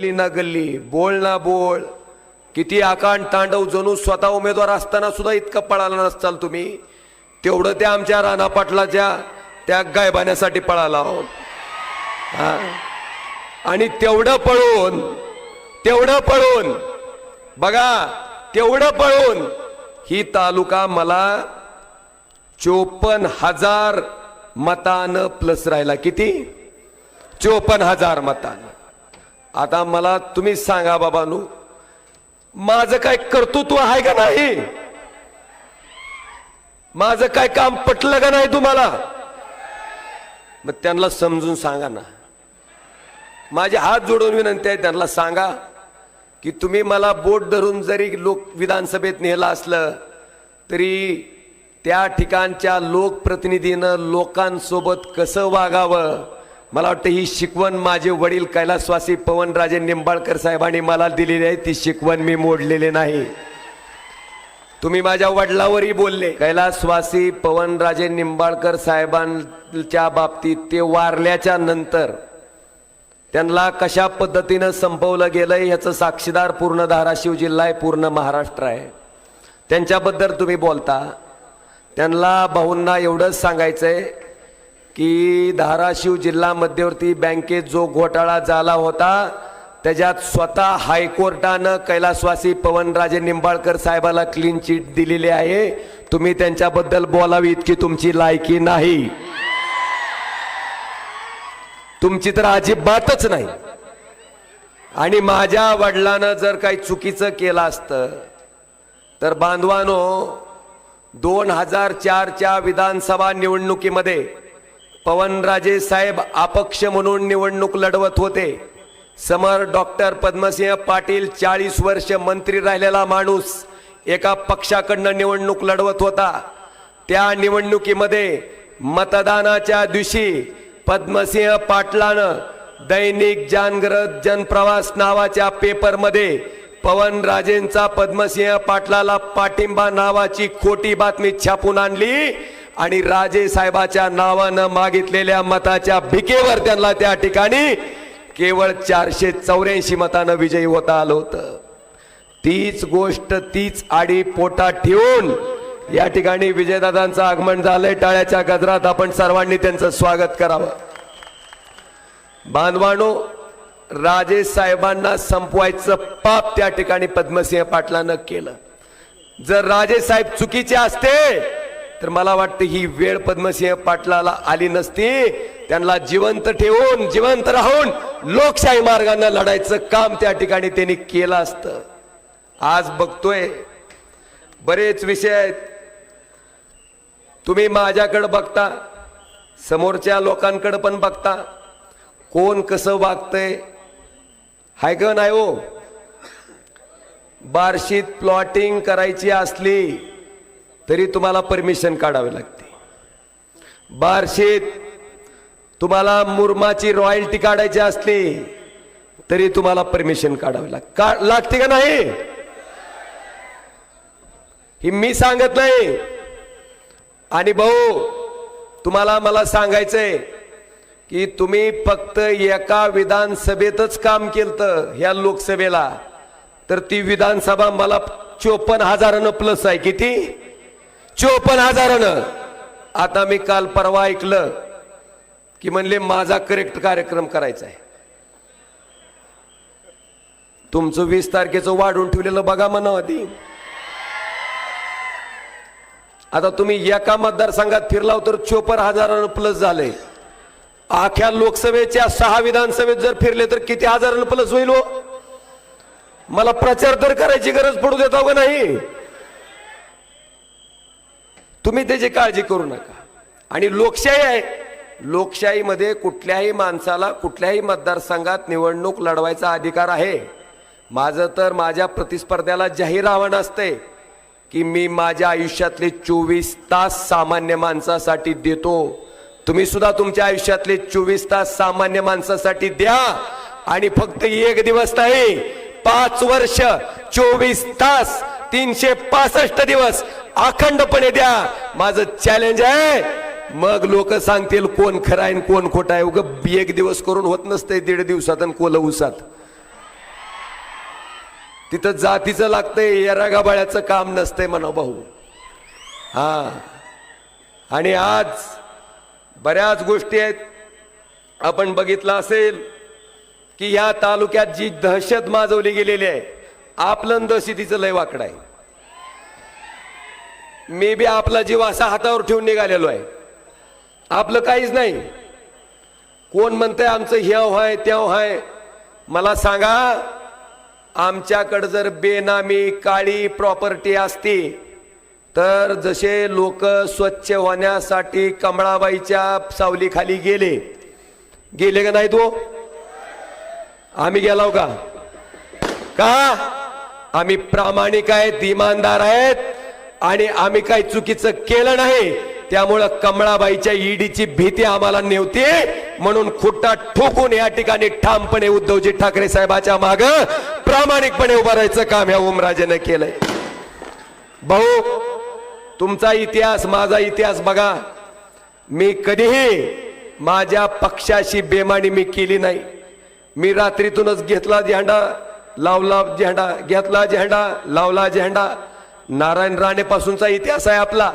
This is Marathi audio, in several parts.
गल्ली ना गल्ली बोल ना बोल. किती आकांड तांडव जणू स्वतः उमेदवार असताना सुद्धा इतकं पळाला नसताल तुम्ही. तेवढं त्या आमच्या राणा पाटलाच्या त्या गायबाण्यासाठी पळाला आहोत हा. आणि तेवढं पळून तेवढं पळून बघा तेवढं पळून ही तालुका मला चोपन्न हजार मतानं प्लस राहिला. किती? चोपन्न हजार मतानं. आता मला तुम्ही सांगा बाबानू माझं काय कर्तृत्व आहे का नाही? माझं काय काम पटलं का नाही तुम्हाला? मग त्यांना समजून सांगा ना. माझे हात जोडून विनंती आहे त्यांना सांगा की तुम्ही मला बोट धरून जरी लोक विधानसभेत नेलं असलं तरी त्या ठिकाणच्या लोकप्रतिनिधीनं लोकांसोबत कसं वागावं? मला वाटतं ही शिकवण माझे वडील कैलासवासी पवनराजे निंबाळकर साहेबांनी मला दिलेली आहे. ती शिकवण मी मोडलेली नाही. तुम्ही माझ्या वडिलावरही बोलले. कैलासवासी पवनराजे निंबाळकर साहेबांच्या बाबतीत ते वारल्याच्या नंतर त्यांना कशा पद्धतीनं संपवलं गेलंय ह्याचं साक्षीदार पूर्ण धाराशिव जिल्हा आहे पूर्ण महाराष्ट्र आहे. त्यांच्याबद्दल तुम्ही बोलता. त्यांना भाऊंना एवढंच सांगायचंय की धाराशिव जिल्हा मध्यवर्ती बँकेत जो घोटाळा झाला होता त्याच्यात स्वतः हायकोर्टानं कैलासवासी पवनराजे निंबाळकर साहेबाला क्लीन चिट दिलेली आहे. तुम्ही त्यांच्याबद्दल बोलावी इतकी तुमची लायकी नाही. तुमची तर अजिबातच नाही. आणि माझ्या वडिलानं जर काही चुकीचं केलं असतं तर बांधवानो दोन हजार चारच्या विधानसभा निवडणुकीमध्ये पवनराजे साहेब अपक्ष म्हणून निवडणूक लढवत होते. समर डॉक्टर पद्मसिंह पाटील चाळीस वर्ष मंत्री राहिलेला माणूस एका पक्षाकडनं निवडणूक लढवत होता. त्या निवडणुकीमध्ये मतदानाच्या दिवशी पद्मसिंह पाटलानं दैनिक जानग्रत जनप्रवास नावाच्या पेपरमध्ये पवनराजेंचा पद्मसिंह पाटलाला पाठिंबा नावाची खोटी बातमी छापून आणली. आणि राजे साहेबाच्या नावानं मागितलेल्या मताच्या भिकेवर त्यांना त्या ठिकाणी केवळ चारशे चौऱ्याऐंशी मतानं विजयी होता आलं होतं. तीच गोष्ट तीच आडी पोटात ठेवून या ठिकाणी विजयदादांचं आगमन झालंय. टाळ्याच्या गजरात आपण सर्वांनी त्यांचं स्वागत करावं. बांधवानो राजे साहेबांना संपवायचं पाप त्या ठिकाणी पद्मसिंह पाटलानं केलं. जर राजे साहेब चुकीचे असते तर मला वाटतं ही वेळ पद्मसिंह पाटलाला आली नसती. त्यांना जिवंत ठेवून जिवंत राहून लोकशाही मार्गाने लढायचं काम त्या ठिकाणी त्यांनी केलं असतं. आज बघतोय बरेच विषय आहेत. तुम्ही माझ्याकडे बघता समोरच्या लोकांकडे पण बघता. कोण कसं वागतंय? हाय ग नाही हो बार्शीत प्लॉटिंग करायची असली तरी तुम्हाला परमिशन काढावी लागते. बार्शीत तुम्हाला मुरमाची रॉयल्टी काढायची असली तरी तुम्हाला परमिशन काढावी लाग का लागते का नाही? ही मी सांगत नाही. आणि भाऊ तुम्हाला मला सांगायचंय की तुम्ही फक्त एका विधानसभेतच काम केलं ह्या लोकसभेला तर ती विधानसभा मला चोपन्न हजारानं प्लस आहे. किती? चोपन्न हजारानं. आता मी काल परवा ऐकलं की म्हणले माझा करेक्ट कार्यक्रम करायचा आहे. तुमचं वीस तारखेचं वाढून ठेवलेलं बघा म्हणा आधी. आता तुम्ही एका मतदारसंघात फिरलाव तर चोपन्न हजारानं प्लस झालंय. अख्या लोकसभेच्या सहा विधानसभेत जर फिरले तर किती हजारानं प्लस होईल हो? मला प्रचार तर करायची गरज पडू देता का नाही? तुम्ही त्याची काळजी करू नका. आणि लोकशाही आहे. लोकशाहीमध्ये कुठल्याही माणसाला कुठल्याही मतदारसंघात निवडणूक लढवायचा अधिकार आहे. माझं तर माझ्या प्रतिस्पर्ध्याला जाहीर आव्हान असते की मी माझ्या आयुष्यातले चोवीस तास सामान्य माणसासाठी देतो. तुम्ही सुद्धा तुमच्या आयुष्यातले चोवीस तास सामान्य माणसासाठी द्या. आणि फक्त एक दिवस नाही पाच वर्ष चोवीस तास तीनशे पासष्ट दिवस अखंडपणे द्या. माझं चॅलेंज आहे. मग लोक सांगतील कोण खरं आहे कोण खोटं आहे? उग एक दिवस करून होत नसते दीड दिवसात आणि कोल उसात तिथं जातीचं लागतंय येरागाबाळ्याचं काम नसतंय म्हणा भाऊ. हा. आणि आज बऱ्याच गोष्टी आहेत. आपण बघितलं असेल की या तालुक्यात जी दहशत माजवली गेलेली आहे आपलं दशी तिचं लय वाकडं आहे. मी बी आपला जीव असा हातावर ठेवून निघालेलो आहे. आपलं काहीच नाही. कोण म्हणतंय आमचं ह्याव आहे त्याव आहे मला सांगा आमच्याकडं जर बेनामी काळी प्रॉपर्टी असती तर जसे लोक स्वच्छ होण्यासाठी कमळाबाईच्या सावलीखाली गेले गेले का नाही तो हो? आम्ही गेलाव का? का? आम्ही प्रामाणिक आहेत इमानदार आहेत आणि आम्ही काही चुकीचं केलं नाही. त्यामुळं कमळाबाईच्या ईडीची भीती आम्हाला नेवती. म्हणून खुट्टा ठोकून या ठिकाणी ठामपणे उद्धवजी ठाकरे साहेबाच्या माग प्रामाणिकपणे उभं राहायचं काम ह्या ओमराजेनं केलंय. भाऊ तुमचा इतिहास माझा इतिहास बघा. मी कधीही माझ्या पक्षाशी बेमानी मी केली नाही. मी रात्रीतूनच घेतला झेंडा. लावला झेंडा घेतला झेंडा लावला झेंडा. नारायण राणे पासूनचा इतिहास आहे आपला.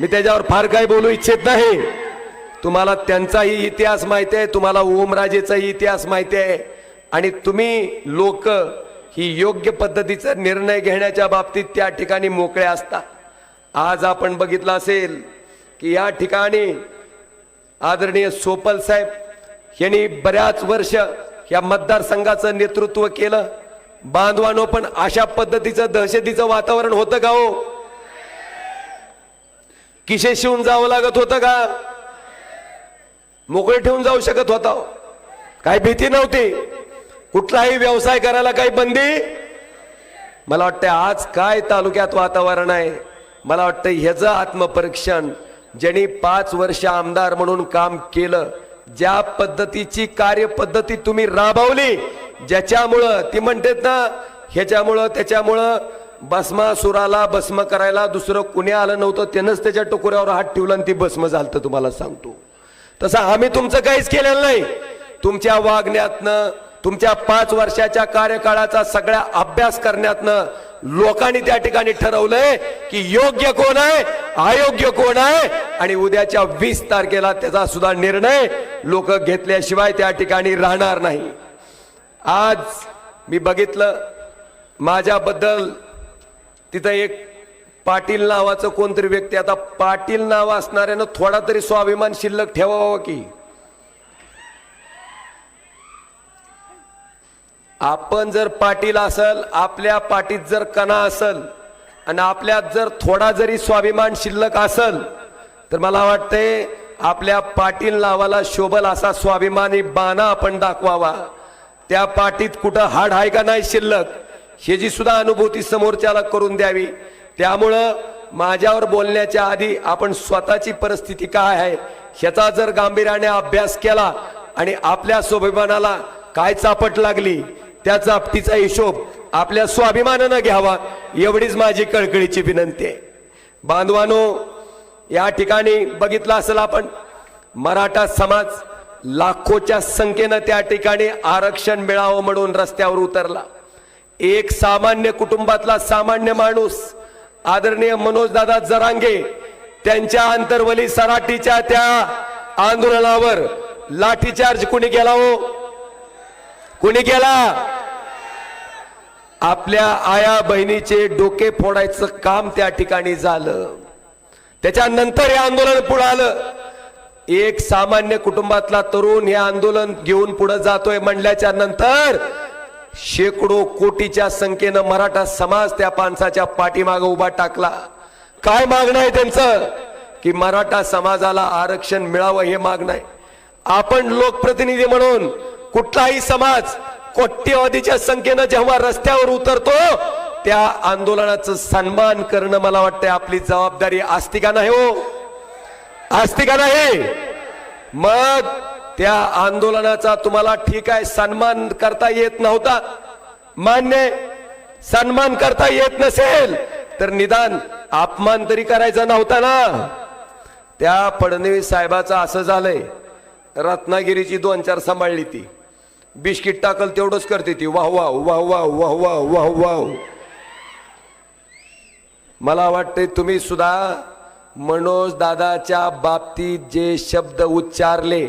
मी त्याच्यावर फार काही बोलू इच्छित नाही. तुम्हाला त्यांचाही इतिहास माहिती आहे तुम्हाला ओमराजेचाही इतिहास माहिती आहे. आणि तुम्ही लोक ही योग्य पद्धतीचा निर्णय घेण्याच्या बाबतीत त्या ठिकाणी मोकळे असता. आज आपण बघितलं असेल की या ठिकाणी आदरणीय सोपल साहेब यांनी बऱ्याच वर्ष या मतदारसंघाचं नेतृत्व केलं. बांधवानो पण अशा पद्धतीचं दहशतीचं वातावरण होतं का हो? किशे शिवून जावं लागत होतं का? मोकळे ठेवून जाऊ शकत होता हो. काही भीती नव्हती. कुठलाही व्यवसाय करायला काही बंदी? मला वाटतं आज काय तालुक्यात वातावरण आहे? मला वाटतं ह्याचं आत्मपरीक्षण ज्यांनी पाच वर्ष आमदार म्हणून काम केलं ज्या पद्धतीची कार्यपद्धती तुम्ही राबवली ज्याच्यामुळं ती म्हणतात ना ह्याच्यामुळं त्याच्यामुळं भस्मासुराला भस्म करायला दुसरं कुणी आलं नव्हतं त्यानंच त्याच्या टोकऱ्यावर हात ठेवला आणि ती भस्म झालं तुम्हाला सांगतो. तसं आम्ही तुमचं काहीच केलेलं नाही. तुमच्या वागण्यातनं तुमच्या पाच वर्षाच्या कार्यकाळाचा सगळ्या अभ्यास करण्यातनं लोकांनी त्या ठिकाणी ठरवलंय की योग्य कोण आहे अयोग्य कोण आहे? आणि उद्याच्या वीस तारखेला त्याचा सुद्धा निर्णय लोक घेतल्याशिवाय त्या ठिकाणी राहणार नाही. आज मी बघितलं माझ्याबद्दल तिथं एक पाटील नावाचं कोणतरी व्यक्ती आता पाटील नाव असणाऱ्यानं थोडा तरी स्वाभिमान शिल्लक ठेवावा की? आपण जर पाटील असल आपल्या पाठीत जर कणा असल आणि आपल्यात जर थोडा जरी स्वाभिमान शिल्लक असल तर मला वाटतंय आपल्या पाटील नावाला शोभल असा स्वाभिमानी बाणा आपण दाखवावा. त्या पाठीत कुठं हाड आहे का नाही शिल्लक ह्याची सुद्धा अनुभूती समोरच्याला करून द्यावी. त्यामुळं माझ्यावर बोलण्याच्या आधी आपण स्वतःची परिस्थिती काय आहे ह्याचा जर गांभीर्याने अभ्यास केला आणि आपल्या स्वाभिमानाला काय चापट लागली त्या चापटीचा हिशोब आपल्या स्वाभिमानानं घ्यावा एवढीच माझी कळकळीची विनंती आहे. बांधवानो या ठिकाणी बघितलं असेल आपण मराठा समाज लाखोच्या संख्येनं त्या ठिकाणी आरक्षण मिळावं म्हणून रस्त्यावर उतरला. एक सामान्य कुटुंबातला सामान्य माणूस आदरणीय मनोजदादा जरांगे त्यांच्या आंतरवली सराटीच्या त्या आंदोलनावर लाठीचार्ज कुणी केला हो? कुणी केला? आपल्या आया बहिणीचे डोके फोडायचं काम त्या ठिकाणी झालं. त्याच्यानंतर हे आंदोलन पुढे आलं. एक सामान्य कुटुंबातला तरुण हे आंदोलन घेऊन पुढे जातोय म्हणल्याच्या नंतर शेकडो कोटीच्या संख्येनं मराठा समाज त्या माणसाच्या पाठीमाग उभा टाकला. काय मागणं आहे त्यांचं? की मराठा समाजाला आरक्षण मिळावं हे मागणं आहे. आपण लोकप्रतिनिधी म्हणून कुठलाही समाज कोट्यवधीच्या संख्येनं जेव्हा रस्त्यावर उतरतो त्या आंदोलनाचं सन्मान करणं मला वाटतं आपली जबाबदारी असती का नाही हो. असती का नाही मग त्या आंदोलनाचा तुम्हाला ठीक आहे सन्मान करता येत नव्हता. मान्य सन्मान करता येत नसेल तर निदान अपमान तरी करायचा नव्हता ना. त्या फडणवीस साहेबाचं असं झालंय रत्नागिरीची दोन चार सांभाळली ती. बिस्किट टाकल तेवढंच करते ती. वाह वाह वाह वाह वाह वाह वाह वाह. मला वाटते तुम्ही सुद्धा मनोज दादाच्या बाबतीत जे शब्द उच्चारले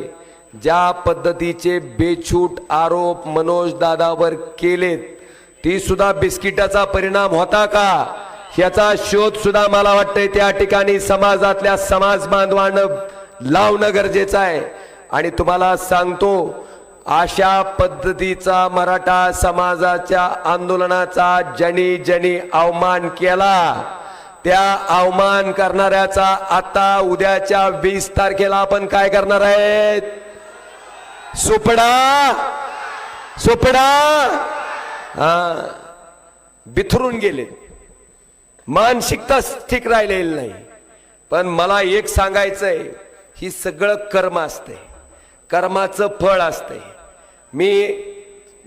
ज्या पद्धतीचे बेछूट आरोप मनोज दादावर केलेत ती सुद्धा बिस्किटाचा परिणाम होता का? ह्याचा शोध सुद्धा मला वाटतंय त्या ठिकाणी समाजातल्या समाज बांधवांना लावणं गरजेचं आहे. आणि तुम्हाला सांगतो अशा पद्धतीचा मराठा समाजाच्या आंदोलनाचा ज्यांनी जणी अवमान केला. त्या अवमान करणाऱ्याचा आता उद्याच्या वीस तारखेला आपण काय करणार आहेत? सुपडा! सुपडा! हा. बिथरून गेले. मानसिकता ठीक राहिलेली नाही. पण मला एक सांगायचंय ही सगळं कर्म असते कर्माचं फळ असते मी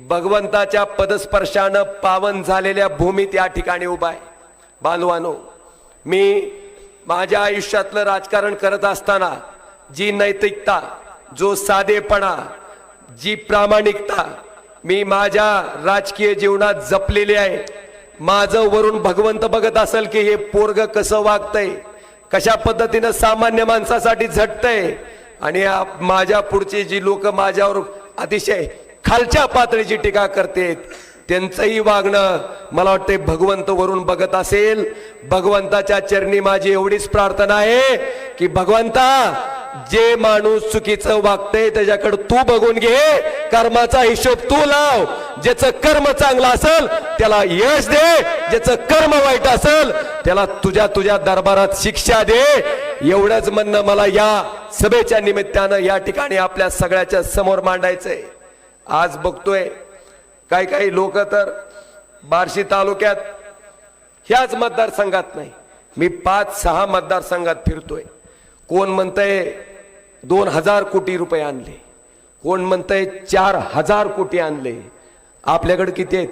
भगवंताच्या पदस्पर्शानं पावन झालेल्या भूमीत या ठिकाणी उभा आहे. बांधवानो मी माझ्या आयुष्यातलं राजकारण करत असताना जी नैतिकता जो साधेपणा जी प्रामाणिकता मी माझ्या राजकीय जीवनात जपलेली आहे माझं वरून भगवंत बघत असेल की हे पोरग कसं वागतंय कशा पद्धतीनं सामान्य माणसासाठी झटतंय आणि माझ्या पुढची जी लोक माझ्यावर अतिशय खालच्या पातळीची टीका करतेत त्यांचंही वागणं मला वाटते भगवंत वरून बघत असेल. भगवंताच्या चरणी माझी एवढीच प्रार्थना आहे की भगवंता जे माणूस चुकीचं वागतंय त्याच्याकडे तू बघून घे. कर्माचा हिशोब तू लाव. ज्याचं कर्म चांगलं असेल त्याला यश दे. ज्याचं कर्म वाईट असेल त्याला तुझ्या तुझ्या दरबारात शिक्षा दे. एवढंच म्हणणं मला या सभेच्या निमित्तानं या ठिकाणी आपल्या सगळ्याच्या समोर मांडायचंय. आज बघतोय काही काही लोक तर बार्शी तालुक्यात ह्याच मतदारसंघात नाही. मी पाच सहा मतदारसंघात फिरतोय. कोण म्हणतंय दोन हजार कोटी रुपये आणले? कोण म्हणतंय चार हजार कोटी आणले? आपल्याकडे किती आहेत?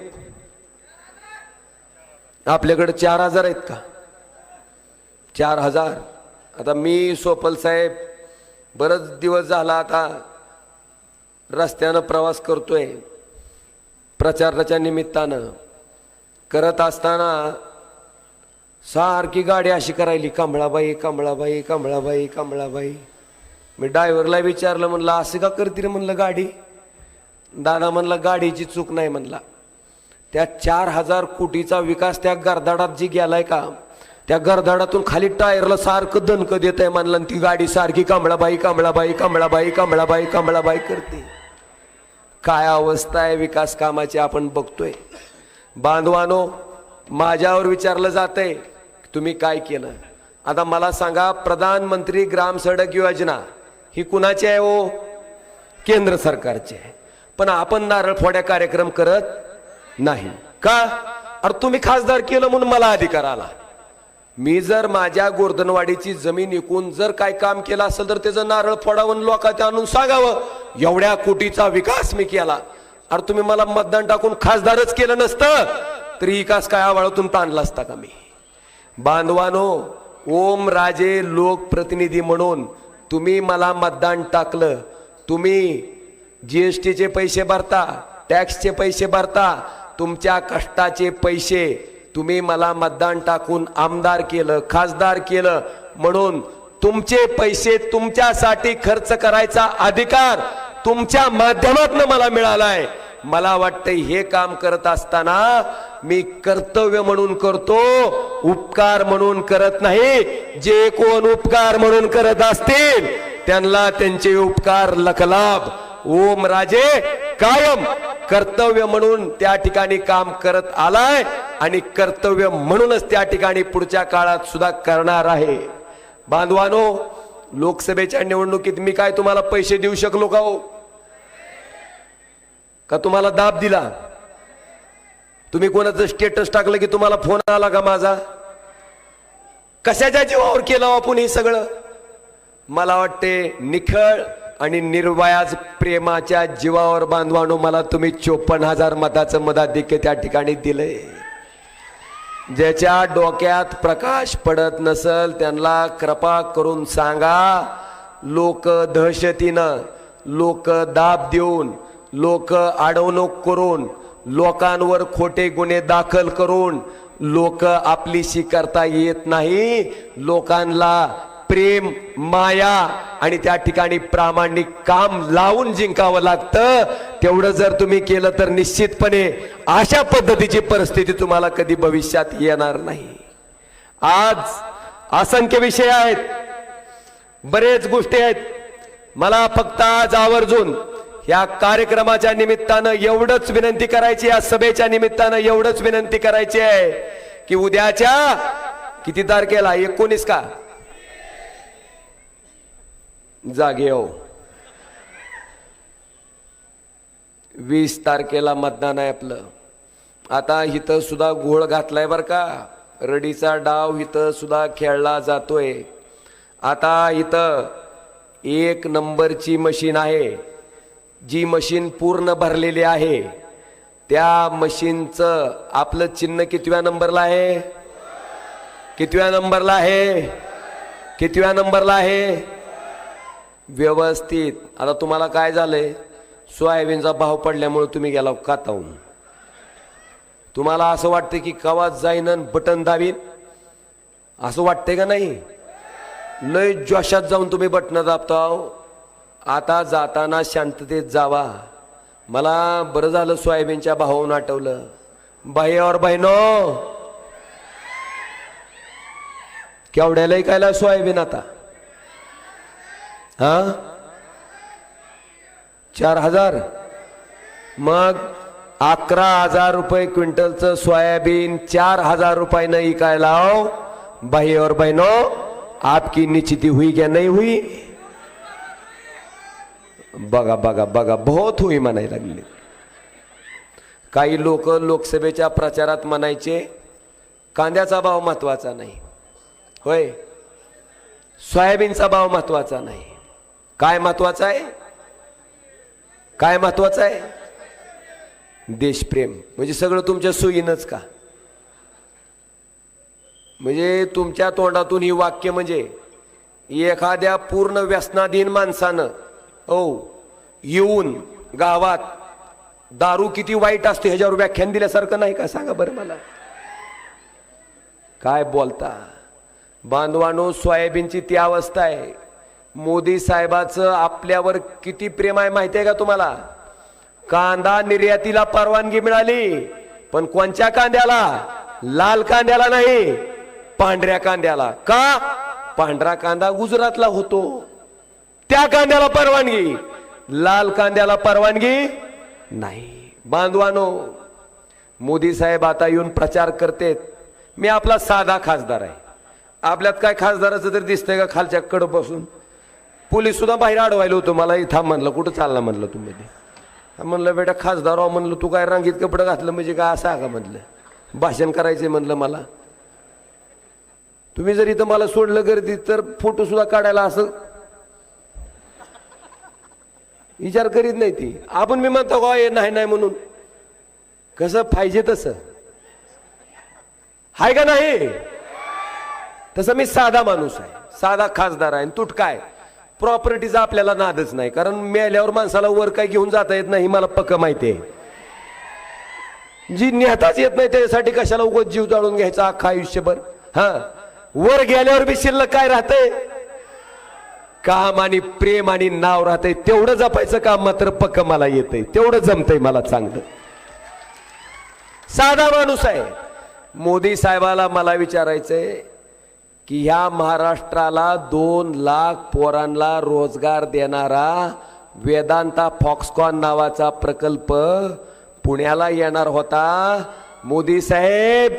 आपल्याकडे चार हजार आहेत का? चार हजार. आता मी सोपल साहेब बरंच दिवस झाला आता रस्त्यानं प्रवास करतोय. प्रचाराच्या निमित्तानं. करत असताना सारखी गाडी अशी करायली कमळाबाई कमळाबाई कमळाबाई कमळाबाई. मी ड्रायव्हरला विचारलं म्हणलं असं का करते रे म्हणलं गाडी. दादा म्हणला गाडीची चूक नाही म्हणला. त्या चार हजार कोटीचा विकास त्या गरदाडात जी गेलाय का त्या गरदाडातून खाली टायरला सारखं दणकं देत आहे म्हणलं आणि ती गाडी सारखी कमळाबाई कमळाबाई कमळाबाई कमळाबाई कमळाबाई करते. काय अवस्था आहे विकास कामाची आपण बघतोय. बांधवानो माझ्यावर विचारलं जातंय तुम्ही काय केलं? आता मला सांगा प्रधानमंत्री ग्राम सडक योजना ही कुणाची आहे ओ केंद्र सरकारची आहे. पण आपण नारळ फोड्या कार्यक्रम करत नाही. का? अरे तुम्ही खासदार केलं म्हणून मला अधिकार आला. मी जर माझ्या गोर्धनवाडीची जमीन विकून जर काय काम केलं असेल तर त्याचं नारळ फोडावून लोकांच्या आणून सांगावं. एवढ्या कोटीचा विकास मी केला. अरे तुम्ही मला मतदान टाकून खासदारच केलं नसतं. तरी विकास काय आवाळातून ताणला असता का मी? बांधवानो ओम राजे लोकप्रतिनिधी म्हणून तुम्ही मला मतदान टाकलं. तुम्ही जीएसटीचे पैसे भरता टॅक्सचे पैसे भरता तुमच्या कष्टाचे पैसे तुम्ही मला मतदान टाकून आमदार केलं खासदार केलं म्हणून तुमचे पैसे तुमच्यासाठी खर्च करायचा अधिकार तुमच्या माध्यमातून मला मिळालाय. मला वाटतं हे काम करत असताना मी कर्तव्य म्हणून करतो उपकार म्हणून करत नाही. जे कोण उपकार म्हणून करत असतील त्यांना त्यांचे उपकार लखलाभ ओम राजे कायम. कर्तव्य म्हणून त्या ठिकाणी काम करत आलाय आणि कर्तव्य म्हणूनच त्या ठिकाणी पुढच्या काळात सुद्धा करणार आहे. बांधवानो लोकसभेच्या निवडणुकीत मी काय तुम्हाला पैसे देऊ शकलो का हो? का तुम्हाला दाब दिला? तुम्ही कोणाचं स्टेटस टाकलं की तुम्हाला फोन आला का माझा? कशाच्या जीवावर केलं हो आपण हे सगळं? मला वाटते निखळ आणि निर्वयाज प्रेमाच्या जीवावर बांधवानो मला तुम्ही चोपन्न हजार मताचं मताधिक्य त्या ठिकाणी दिलंय. ज्याच्या डोक्यात प्रकाश पडत नसल त्यांना कृपा करून सांगा लोक दहशतीनं लोक दाब देऊन लोक अडवणूक करून लोकांवर खोटे गुन्हे दाखल करून लोक आपलीशी करता येत नाही. लोकांना प्रेम माया आणि त्या ठिकाणी प्रामाणिक काम लावून जिंकावं लागतं. तेवढं जर तुम्ही केलं तर निश्चितपणे अशा पद्धतीची परिस्थिती तुम्हाला कधी भविष्यात येणार नाही. आज असंख्य विषय आहेत. बरेच गोष्टी आहेत. मला फक्त आज आवर्जून या कार्यक्रमाच्या निमित्तानं एवढंच विनंती करायची या सभेच्या निमित्तानं एवढंच विनंती करायची आहे की उद्याच्या किती तारखेला? एकोणीस का? जागे हो. वीस तारखेला मतदान आहे आपलं. आता इथं सुद्धा घोळ घातलाय बर का. रडीचा डाव इथं सुद्धा खेळला जातोय. आता इथं एक नंबरची मशीन आहे. जी मशीन पूर्ण भरलेली आहे त्या मशीनचं आपलं चिन्ह कितव्या नंबरला आहे? कितव्या नंबरला आहे? कितव्या नंबरला आहे? व्यवस्थित. आता तुम्हाला काय झालंय? सोयाबीनचा भाव पडल्यामुळे तुम्ही गेला कातावून तुम्हाला असं वाटतं की कवा जाईन बटन दाबीन? असं वाटतंय का नाही? लय जोशात जाऊन तुम्ही बटणं दाबता आता जाताना शांततेत जावा. मला बरं झालं सोयाबीनच्या भावाहून आठवलं. बाई और बहिनो केवढ्याला ऐकायला सोयाबीन आता? हा? चार हजार? मग अकरा हजार रुपये क्विंटलचं सोयाबीन चार हजार रुपयानं इकायला हो. भाई और बहनो आपकी निश्चिती हुई क्या नहीं हुई? बघा बघा बघा बहुत हुई म्हणायला लागले. काही लोक लोकसभेच्या प्रचारात म्हणायचे कांद्याचा भाव महत्त्वाचा नाही. होय? सोयाबीनचा भाव महत्त्वाचा नाही. काय महत्त्वाचा आहे? काय महत्वाचं आहे? देशप्रेम. म्हणजे सगळं तुमच्या सोयीनच का? म्हणजे तुमच्या तोंडातून ही वाक्य म्हणजे एखाद्या पूर्ण व्यसनाधीन माणसानं हो येऊन गावात दारू किती वाईट असते ह्याच्यावर व्याख्यान दिल्यासारखं नाही का? सांगा बरं मला. काय बोलता? बांधवानो सोयाबीनची ती अवस्था आहे. मोदी साहेबाचं आपल्यावर किती प्रेम आहे माहिती आहे का तुम्हाला? कांदा निर्यातीला परवानगी मिळाली पण कोणत्या कांद्याला? लाल कांद्याला नाही पांढऱ्या कांद्याला. का? पांढरा कांदा गुजरातला होतो. त्या कांद्याला परवानगी. लाल कांद्याला परवानगी नाही. बांधवानो मोदी साहेब आता येऊन प्रचार करतेत. मी आपला साधा खासदार आहे. आपल्यात काय खासदाराचं तर दिसतंय का खालच्या कडं बसून पोलीस सुद्धा बाहेर अडवायला होतो. मला इथं म्हणलं. कुठं चालला म्हणलं तुम्ही म्हणलं बेटा खासदार आहो म्हणलं तू काय रांगीत कपडं घातलं म्हणजे काय असं का म्हणलं? भाषण करायचंय म्हणलं मला. तुम्ही जर इथं मला सोडलं गर्दीत तर फोटो सुद्धा काढायला असं विचार करीत नाही ती. आपण मी म्हणतो का हे नाही नाही म्हणून. कसं पाहिजे तसं? हाय का नाही? तसं मी साधा माणूस आहे. साधा खासदार आहे तुट काय? प्रॉपर्टीचा आपल्याला नादच नाही. कारण मेल्यावर माणसाला वर काय घेऊन जाता येत नाही मला पक्क माहिती आहे. जी नेताच येत नाही त्याच्यासाठी कशाला उगत जीव जाळून घ्यायचा अख्खा आयुष्यभर? हा? वर गेल्यावर बी शिल्लक काय राहतंय? काम आणि प्रेम आणि नाव राहतंय. तेवढं जपायचं काम मात्र पक्क मला येतंय. तेवढं जमतंय मला चांगलं. साधा माणूस आहे. मोदी साहेबाला मला विचारायचंय की ह्या महाराष्ट्राला दोन लाख पोरांना रोजगार देणारा वेदांता फॉक्सकॉन नावाचा प्रकल्प पुण्याला येणार होता. मोदी साहेब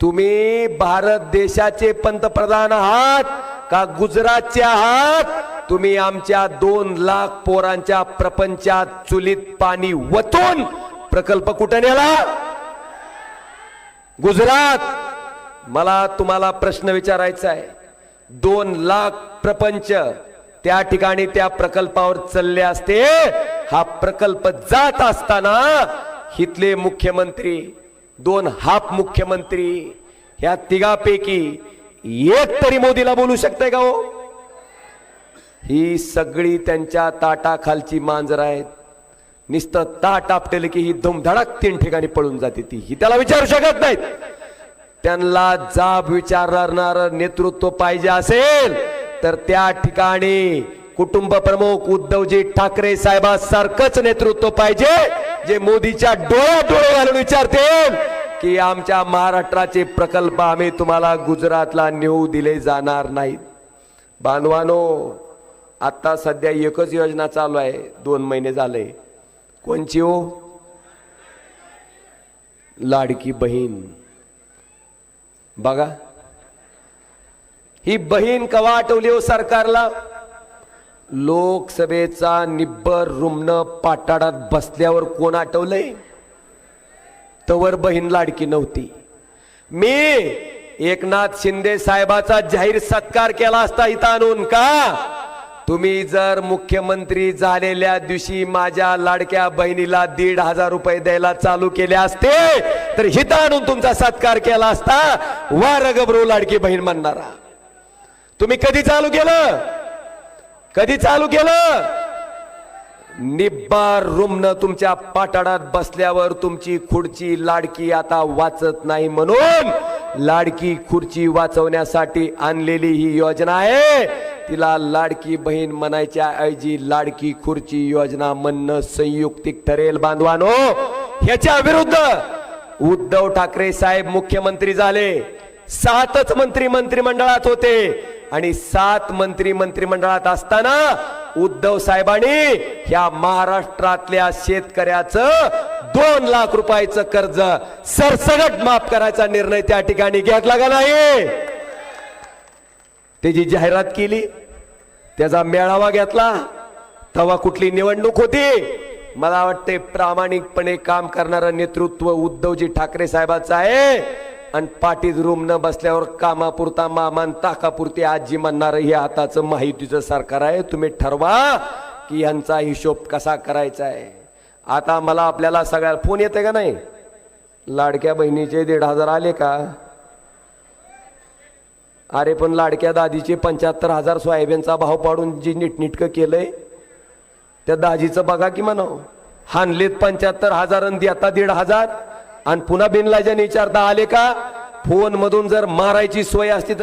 तुम्ही भारत देशाचे पंतप्रधान आहात. का गुजरातच्या आहात? तुम्ही आमच्या दोन लाख पोरांच्या प्रपंचात चुलीत पाणी वतून प्रकल्प कुठं नेला? गुजरात. मला तुम्हाला प्रश्न विचारायचा आहे. दोन लाख प्रपंच त्या ठिकाणी त्या प्रकल्पावर चालले असते. हा प्रकल्प जात असताना हितले मुख्यमंत्री दोन हाफ मुख्यमंत्री ह्या तिघापैकी एक तरी मोदीला बोलू शकते का हो? ही सगळी त्यांच्या ताटाखालची मांजर आहेत. नुसतं ताट आपटेल की ही धुमधडाक तीन ठिकाणी पळून जाते ती. ही त्याला विचारू शकत नाहीत. त्यांना जाब विचारणार नेतृत्व पाहिजे असेल तर त्या ठिकाणी कुटुंब प्रमुख उद्धवजी ठाकरे साहेबांसारखंच नेतृत्व पाहिजे जे मोदीच्या डोळ्यात डोळे घालून विचारतील. की आमच्या महाराष्ट्राचे प्रकल्प आम्ही तुम्हाला गुजरातला नेऊ दिले जाणार नाहीत. बांधवानो आता सध्या एकच योजना चालू आहे. दोन महिने झाले. कोणची हो? लाडकी बहीण. बघा. ही बहीण कवा आठवली हो सरकारला? लोकसभेचा निब्बर रुमन पाटाडात बसल्यावर कोण आठवलंय? तवर बहीण लाडकी नव्हती. मी एकनाथ शिंदे साहेबाचा जाहीर सत्कार केला असता इथं आणून का? तुम्ही जर मुख्यमंत्री झालेल्या दिवशी माझ्या लाडक्या बहिणीला दीड हजार रुपये द्यायला चालू केले असते तर हिथं आणून तुमचा सत्कार केला असता वा रगबरू लाडकी बहीण म्हणणारा. तुम्ही कधी चालू केलं? कधी चालू केलं? निब्बार रुमन तुमच्या पाटाडात बसल्यावर तुमची खुर्ची लाडकी आता वाचत नाही म्हणून लाडकी खुर्ची वाचवण्यासाठी आणलेली ही योजना आहे. तिला लाडकी बहीण म्हणायच्या ऐवजी लाडकी खुर्ची योजना म्हणणं संयुक्तिक ठरेल बांधवानो. ह्याच्या विरुद्ध उद्धव ठाकरे साहेब मुख्यमंत्री झाले. सातच मंत्री मंत्रिमंडळात होते. आणि सात मंत्री मंत्रिमंडळात असताना उद्धव साहेबांनी ह्या महाराष्ट्रातल्या शेतकऱ्याचं दोन लाख रुपयाचं कर्ज सरसगट माफ करायचा निर्णय त्या ठिकाणी घेतला का नाही? त्याची जाहिरात केली त्याचा मेळावा घेतला तेव्हा कुठली निवडणूक होती? मला वाटते प्रामाणिकपणे काम करणारं नेतृत्व उद्धवजी ठाकरे साहेबाचं आहे. आणि पाठीत रूम न बसल्यावर कामापुरता मामान ताकापुरती आजी म्हणणारं हे आताचं माहितीचं सरकार आहे तुम्ही ठरवा की यांचा हिशोब कसा करायचा आहे. आता मला आपल्याला सगळ्या फोन येते का नाही? लाडक्या बहिणीचे दीड हजार आले का? अरे पण लाडक्या दादीचे पंच्याहत्तर हजार सोयाबीनचा भाव पाडून जी नीटनीटकं केलंय त्या दाजीचं बघा की म्हणाव. हानलेत पंच्याहत्तर हजार आणि देता दीड हजार. आणि पुन्हा बिनलाजाने विचारता आले का? फोन मधून जर मारायची सोय असती तर